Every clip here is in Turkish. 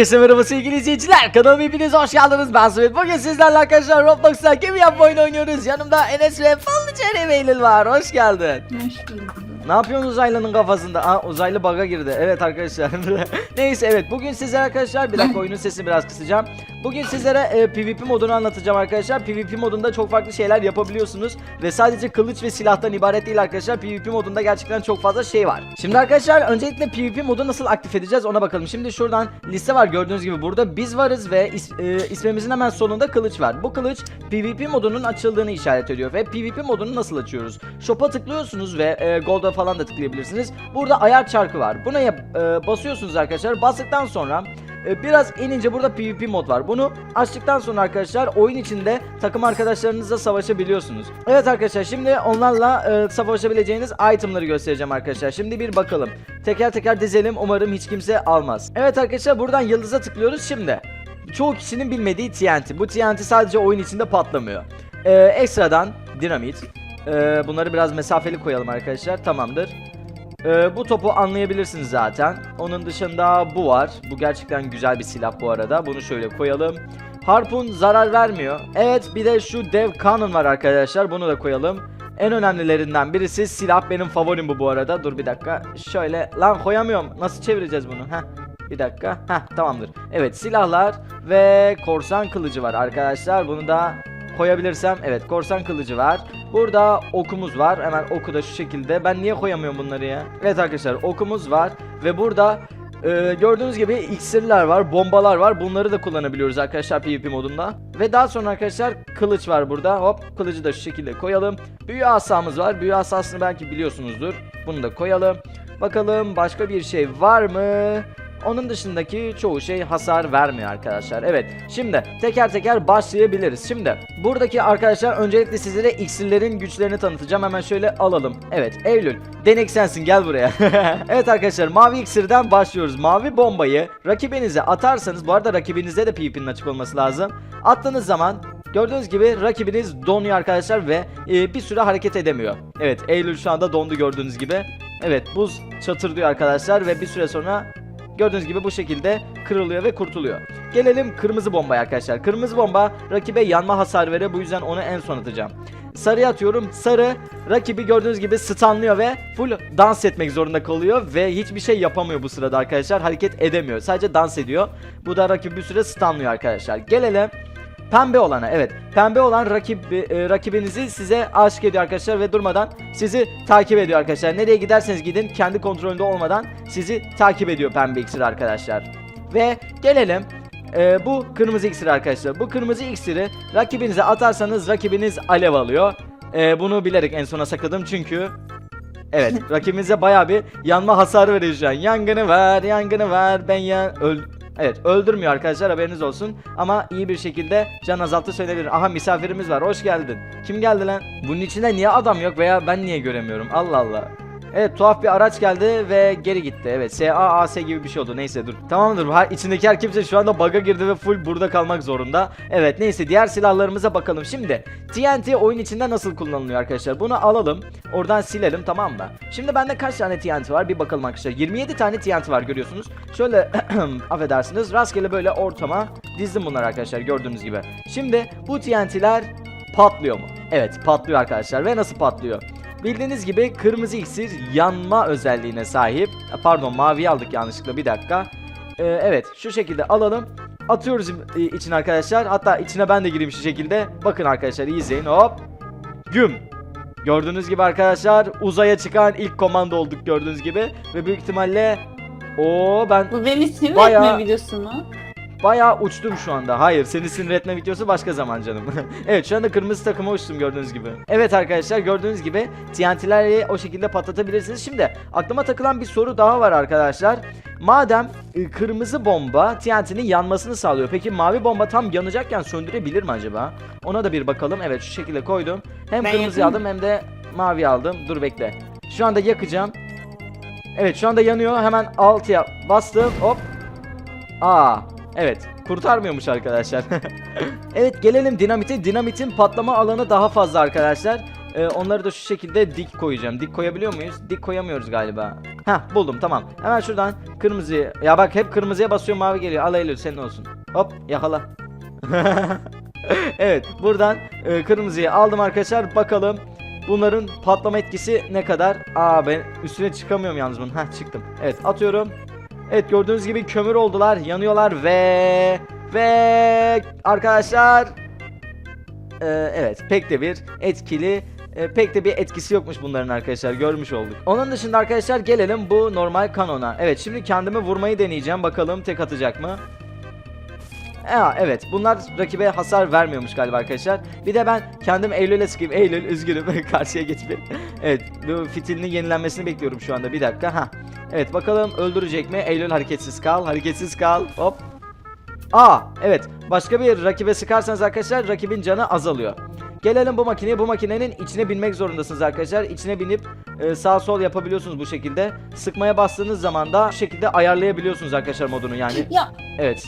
Herkese merhaba sevgili izleyiciler. Kanalıma hepiniz hoş geldiniz. Ben Svet. Bugün sizlerle arkadaşlar Roblox'ta gemi yapma oyunu oynuyoruz. Yanımda Enes ve Fallıca Eylül var. Hoş geldin. Hoş bulduk. Ne yapıyorsun uzaylının kafasında? Aa uzaylı baga girdi. Evet arkadaşlar. Neyse evet bugün sizlere arkadaşlar bir dakika oyunun sesini biraz kısacağım. Bugün sizlere e, PvP modunu anlatacağım arkadaşlar. PvP modunda çok farklı şeyler yapabiliyorsunuz ve sadece kılıç ve silahtan ibaret değil arkadaşlar. PvP modunda gerçekten çok fazla şey var. Şimdi arkadaşlar öncelikle PvP modu nasıl aktif edeceğiz ona bakalım. Şimdi şuradan liste var gördüğünüz gibi burada biz varız ve is, e, ismimizin hemen sonunda kılıç var. Bu kılıç PvP modunun açıldığını işaret ediyor ve PvP modunu nasıl açıyoruz? Shop'a tıklıyorsunuz ve e, Gold'a falan da tıklayabilirsiniz. Burada ayar çarkı var. Buna e, basıyorsunuz arkadaşlar. Bastıktan sonra e, biraz inince burada PvP mod var. Bunu açtıktan sonra arkadaşlar oyun içinde takım arkadaşlarınızla savaşabiliyorsunuz. Evet arkadaşlar şimdi onlarla e, savaşabileceğiniz itemları göstereceğim arkadaşlar. Şimdi bir bakalım. Teker teker dizelim. Umarım hiç kimse almaz. Evet arkadaşlar buradan yıldıza tıklıyoruz şimdi. Çoğu kişinin bilmediği TNT. Bu TNT sadece oyun içinde patlamıyor. E, ekstradan dinamit. E, bunları biraz mesafeli koyalım arkadaşlar. Tamamdır. Ee, bu topu anlayabilirsiniz zaten. Onun dışında bu var. Bu gerçekten güzel bir silah bu arada. Bunu şöyle koyalım. Harpun zarar vermiyor. Evet bir de şu dev cannon var arkadaşlar. Bunu da koyalım. En önemlilerinden birisi silah benim favorim bu bu arada. Dur bir dakika. Şöyle lan koyamıyorum. Nasıl çevireceğiz bunu? Heh. Bir dakika. Heh tamamdır. Evet silahlar ve korsan kılıcı var arkadaşlar. Bunu da koyabilirsem. Evet korsan kılıcı var. Burada okumuz var. Hemen oku da şu şekilde. Ben niye koyamıyorum bunları ya? Evet arkadaşlar okumuz var. Ve burada e, gördüğünüz gibi iksirler var, bombalar var. Bunları da kullanabiliyoruz arkadaşlar PvP modunda. Ve daha sonra arkadaşlar kılıç var burada. Hop kılıcı da şu şekilde koyalım. Büyü asamız var. Büyü asasını belki biliyorsunuzdur. Bunu da koyalım. Bakalım başka bir şey var mı? Onun dışındaki çoğu şey hasar vermiyor arkadaşlar. Evet şimdi teker teker başlayabiliriz. Şimdi buradaki arkadaşlar öncelikle sizlere iksirlerin güçlerini tanıtacağım. Hemen şöyle alalım. Evet Eylül denek sensin gel buraya. evet arkadaşlar mavi iksirden başlıyoruz. Mavi bombayı rakibinize atarsanız bu arada rakibinizde de PvP'nin açık olması lazım. Attığınız zaman Gördüğünüz gibi rakibiniz donuyor arkadaşlar ve e, bir süre hareket edemiyor. Evet Eylül şu anda dondu gördüğünüz gibi. Evet buz çatırdıyor arkadaşlar ve bir süre sonra Gördüğünüz gibi bu şekilde kırılıyor ve kurtuluyor. Gelelim kırmızı bombaya arkadaşlar. Kırmızı bomba rakibe yanma hasar veriyor. Bu yüzden onu en son atacağım. Sarıya atıyorum. Sarı rakibi gördüğünüz gibi stunlıyor ve full dans etmek zorunda kalıyor ve hiçbir şey yapamıyor bu sırada arkadaşlar. Hareket edemiyor. Sadece dans ediyor. Bu da rakibi bir süre stunlıyor arkadaşlar. Gelelim Pembe olana evet. Pembe olan rakip e, rakibinizi size aşık ediyor arkadaşlar ve durmadan sizi takip ediyor arkadaşlar. Nereye giderseniz gidin kendi kontrolünde olmadan sizi takip ediyor pembe iksir arkadaşlar. Ve gelelim e, bu kırmızı iksir arkadaşlar. Bu kırmızı iksiri rakibinize atarsanız rakibiniz alev alıyor. E, bunu bilerek en sona sakladım çünkü Evet rakibimize baya bir yanma hasarı veriyor şu an. Yangını ver yangını ver ben ya öl Evet öldürmüyor arkadaşlar haberiniz olsun ama iyi bir şekilde can azalttı söyleyebilirim. Aha misafirimiz var hoş geldin. Kim geldi lan? Bunun içinde niye adam yok veya ben niye göremiyorum Allah Allah. Evet tuhaf bir araç geldi ve geri gitti. Evet SAAS gibi bir şey oldu. Neyse dur. Tamamdır. Her, içindeki her kimse şu anda bug'a girdi ve full burada kalmak zorunda. Evet neyse diğer silahlarımıza bakalım. Şimdi TNT oyun içinde nasıl kullanılıyor arkadaşlar? Bunu alalım. Oradan silelim tamam mı? Şimdi bende kaç tane TNT var? Bir bakalım arkadaşlar. 27 tane TNT var görüyorsunuz. Şöyle affedersiniz. Rastgele böyle ortama dizdim bunlar arkadaşlar gördüğünüz gibi. Şimdi bu TNT'ler patlıyor mu? Evet patlıyor arkadaşlar. Ve nasıl patlıyor? Bildiğiniz gibi kırmızı iksir yanma özelliğine sahip. Pardon maviyi aldık yanlışlıkla bir dakika. Ee, evet şu şekilde alalım. Atıyoruz i- için arkadaşlar. Hatta içine ben de gireyim şu şekilde. Bakın arkadaşlar iyi izleyin hop. Güm. Gördüğünüz gibi arkadaşlar uzaya çıkan ilk komando olduk gördüğünüz gibi. Ve büyük ihtimalle o ben Bu beni sinir Bayağı- etme videosu mu? Bayağı uçtum şu anda. Hayır seni sinir etme videosu başka zaman canım. evet şu anda kırmızı takıma uçtum gördüğünüz gibi. Evet arkadaşlar gördüğünüz gibi TNT'leri o şekilde patlatabilirsiniz. Şimdi aklıma takılan bir soru daha var arkadaşlar. Madem e, kırmızı bomba TNT'nin yanmasını sağlıyor. Peki mavi bomba tam yanacakken söndürebilir mi acaba? Ona da bir bakalım. Evet şu şekilde koydum. Hem Ben kırmızı aldım hem de mavi aldım. Dur bekle. Şu anda yakacağım. Evet şu anda yanıyor. Hemen altıya bastım. Hop. Aa, evet. Kurtarmıyormuş arkadaşlar. evet gelelim dinamite. Dinamitin patlama alanı daha fazla arkadaşlar. Ee, onları da şu şekilde dik koyacağım. Dik koyabiliyor muyuz? Dik koyamıyoruz galiba. Heh buldum tamam. Hemen şuradan kırmızıyı. Ya bak hep kırmızıya basıyorum mavi geliyor. Al Eylül senin olsun. Hop yakala. evet buradan e, kırmızıyı aldım arkadaşlar. Bakalım bunların patlama etkisi ne kadar? Aa ben üstüne çıkamıyorum yalnız bunun. Heh çıktım. Evet atıyorum. Evet gördüğünüz gibi kömür oldular. Yanıyorlar ve ve arkadaşlar ee, evet pek de bir etkili e, pek de bir etkisi yokmuş bunların arkadaşlar görmüş olduk. Onun dışında arkadaşlar gelelim bu normal kanona. Evet şimdi kendimi vurmayı deneyeceğim bakalım tek atacak mı? Aa, evet bunlar rakibe hasar vermiyormuş galiba arkadaşlar. Bir de ben kendim Eylül'e sıkayım. Eylül üzgünüm karşıya geçme. evet bu fitilinin yenilenmesini bekliyorum şu anda bir dakika. ha. Evet bakalım öldürecek mi? Eylül hareketsiz kal hareketsiz kal hop. Aa evet başka bir rakibe sıkarsanız arkadaşlar rakibin canı azalıyor. Gelelim bu makineye. Bu makinenin içine binmek zorundasınız arkadaşlar. İçine binip e, sağ sol yapabiliyorsunuz bu şekilde. Sıkmaya bastığınız zaman da şu şekilde ayarlayabiliyorsunuz arkadaşlar modunu yani. Ya Evet.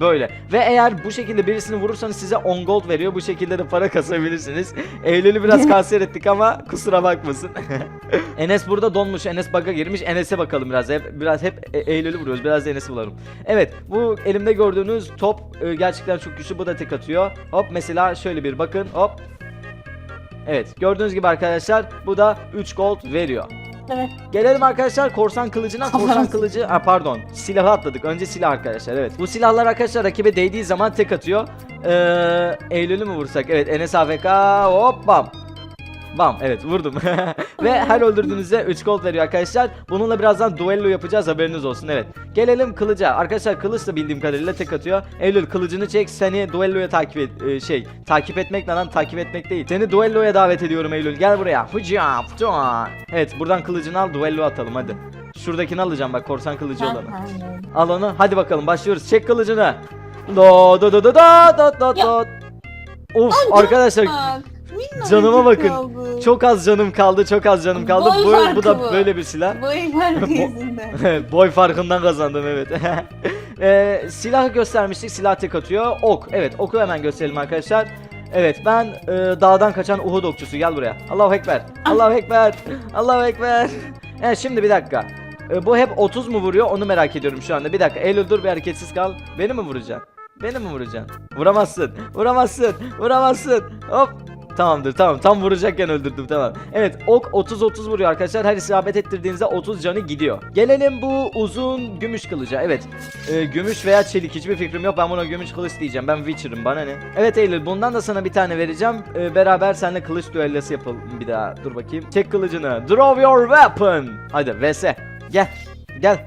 Böyle. Ve eğer bu şekilde birisini vurursanız size 10 gold veriyor. Bu şekilde de para kasabilirsiniz. Eylül'ü biraz kanser ettik ama kusura bakmasın. Enes burada donmuş. Enes bug'a girmiş. Enes'e bakalım biraz. Hep biraz hep E- Eylül'ü vuruyoruz. Biraz da Enes'i bulalım. Evet. Bu elimde gördüğünüz top e, gerçekten çok güçlü. Bu da tek atıyor. Hop mesela şöyle bir bakın. Hop. Evet. Gördüğünüz gibi arkadaşlar bu da 3 gold veriyor. Evet. Gelelim arkadaşlar korsan kılıcına. Korsan kılıcı, ha pardon. Silahı atladık. Önce silah arkadaşlar. Evet. Bu silahlar arkadaşlar rakibe değdiği zaman tek atıyor. Ee, Eylül'ü mü vursak? Evet. Enes AFK. Hop bam. Bam. Evet vurdum. Ve her öldürdüğünüzde 3 gold veriyor arkadaşlar. Bununla birazdan duello yapacağız. Haberiniz olsun. Evet. Gelelim kılıca. Arkadaşlar kılıç da bildiğim kadarıyla tek atıyor. Eylül kılıcını çek. Seni duelloya takip et. e, şey. Takip etmek lan? Takip etmek değil. Seni duelloya davet ediyorum Eylül. Gel buraya. Evet. Buradan kılıcını al. Duello atalım hadi. Şuradakini alacağım bak korsan kılıcı olanı. Al onu. Hadi bakalım başlıyoruz. Çek kılıcını. Do do do do do do do do. Of arkadaşlar canıma bakın. çok az canım kaldı. Çok az canım kaldı. Boy Bu, bu farkı da bu. böyle bir silah. Boy farkı yüzünden. Boy farkından kazandım evet. Ee, silahı göstermiştik. Silah tek atıyor. Ok. Evet oku hemen gösterelim arkadaşlar. Evet ben e, dağdan kaçan Uhud okçusu gel buraya. Allahu Ekber. Allahu Ekber. Allahu Ekber. Evet şimdi bir dakika. E, bu hep 30 mu vuruyor onu merak ediyorum şu anda. Bir dakika Eylül dur bir hareketsiz kal. Beni mi vuracaksın? Beni mi vuracaksın? Vuramazsın. Vuramazsın. Vuramazsın. Hop. Tamamdır tamam tam vuracakken öldürdüm tamam. Evet ok 30-30 vuruyor arkadaşlar her isabet ettirdiğinizde 30 canı gidiyor. Gelelim bu uzun gümüş kılıca evet. Ee, gümüş veya çelik hiçbir fikrim yok ben buna gümüş kılıç diyeceğim ben Witcher'ım bana ne. Evet Eylül bundan da sana bir tane vereceğim. Ee, beraber seninle kılıç düellosu yapalım bir daha dur bakayım. Çek kılıcını draw your weapon. Hadi vs gel gel.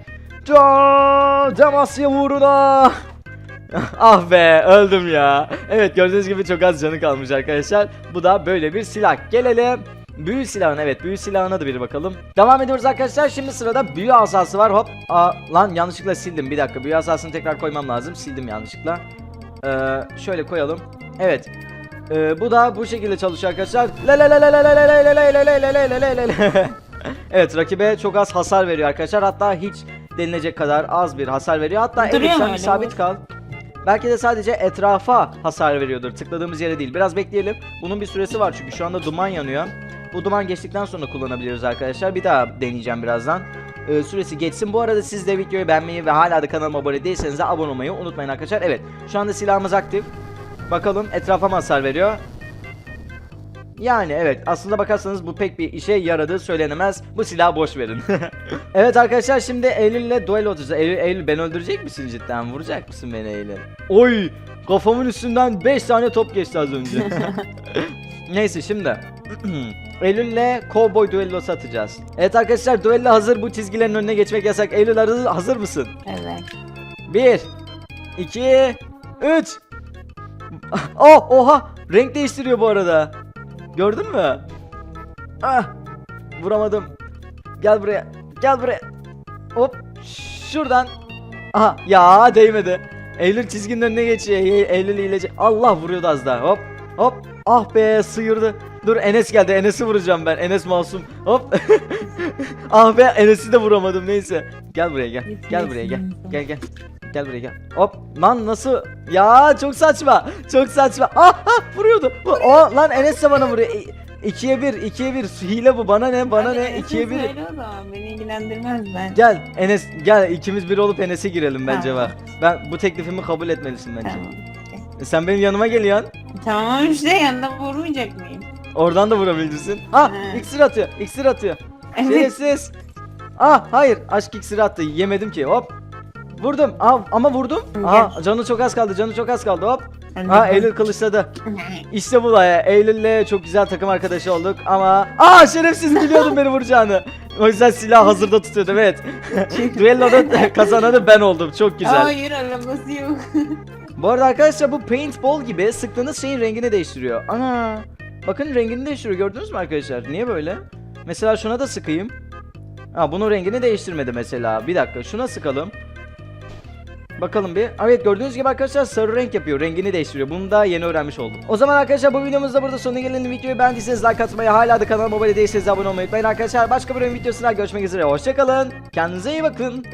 Damasya uğruna ah be öldüm ya. Evet gördüğünüz gibi çok az canı kalmış arkadaşlar. Bu da böyle bir silah. Gelelim Büyü silahına evet büyü silahına da bir bakalım. Devam ediyoruz arkadaşlar. Şimdi sırada büyü asası var. Hop. Aa, lan yanlışlıkla sildim. Bir dakika büyü asasını tekrar koymam lazım. Sildim yanlışlıkla. Ee, şöyle koyalım. Evet. Ee, bu da bu şekilde çalışıyor arkadaşlar. evet rakibe çok az hasar veriyor arkadaşlar. Hatta hiç denilecek kadar az bir hasar veriyor. Hatta en isabet kal. Belki de sadece etrafa hasar veriyordur. Tıkladığımız yere değil. Biraz bekleyelim. Bunun bir süresi var çünkü şu anda duman yanıyor. Bu duman geçtikten sonra kullanabiliyoruz arkadaşlar. Bir daha deneyeceğim birazdan. Ee, süresi geçsin. Bu arada siz de videoyu beğenmeyi ve hala da kanalıma abone değilseniz de abone olmayı unutmayın arkadaşlar. Evet. Şu anda silahımız aktif. Bakalım etrafa hasar veriyor. Yani evet aslında bakarsanız bu pek bir işe yaradığı söylenemez. Bu silahı boş verin. evet arkadaşlar şimdi Eylül ile duel olacağız. Eylül, Eylül beni öldürecek misin cidden? Vuracak mısın beni Eylül? Oy kafamın üstünden 5 tane top geçti az önce. Neyse şimdi. Eylül ile Cowboy düellosu atacağız. Evet arkadaşlar düello hazır. Bu çizgilerin önüne geçmek yasak. Eylül hazır mısın? Evet. 1 2 3 Oh oha renk değiştiriyor bu arada. Gördün mü? Ah vuramadım. Gel buraya. Gel buraya. Hop şuradan. Aha ya değmedi. Eylül çizginin önüne geçiyor. Ey- Eylül hileci. Allah vuruyordu az daha. Hop hop. Ah be sıyırdı. Dur Enes geldi. Enes'i vuracağım ben. Enes masum. Hop. ah be Enes'i de vuramadım neyse. Gel buraya gel. Gel buraya gel. Gel gel. Gel buraya gel. Hop. Lan nasıl? Ya çok saçma. Çok saçma. Ah ah vuruyordu. O lan Enes de bana vuruyor. E, İkiye bir, ikiye bir. Hile bu. Bana ne? Bana Hadi ne? Enes'e İkiye bir. söyle o zaman, Beni ilgilendirmez ben. Gel Enes gel ikimiz bir olup Enes'e girelim bence Tamam. bak. Ben bu teklifimi kabul etmelisin bence. Tamam. E, Sen benim yanıma geliyorsun. Tamam işte yanında vurmayacak mıyım? Oradan da vurabilirsin. Ah He. iksir atıyor. iksir atıyor. Evet. Şerefsiz. Ah hayır aşk iksiri attı. Yemedim ki. Hop. Vurdum. Aa, ama vurdum. Aha canı çok az kaldı. Canı çok az kaldı. Hop. Aa Eylül kılıçladı. İşte bu da ya. Eylül'le çok güzel takım arkadaşı olduk ama Aa şerefsiz biliyordum beni vuracağını. O yüzden silah hazırda tutuyordum evet. Duello'da kazananı ben oldum. Çok güzel. Hayır alakası yok. Bu arada arkadaşlar bu paintball gibi sıktığınız şeyin rengini değiştiriyor. Ana. Bakın rengini değiştiriyor. Gördünüz mü arkadaşlar? Niye böyle? Mesela şuna da sıkayım. Ha bunun rengini değiştirmedi mesela. Bir dakika şuna sıkalım. Bakalım bir. Evet gördüğünüz gibi arkadaşlar sarı renk yapıyor. Rengini değiştiriyor. Bunu da yeni öğrenmiş oldum. O zaman arkadaşlar bu videomuzda burada sonuna gelelim. Videoyu beğendiyseniz like atmayı hala da kanalıma abone değilseniz abone olmayı unutmayın arkadaşlar. Başka bir oyun videosuna görüşmek üzere. Hoşçakalın. Kendinize iyi bakın.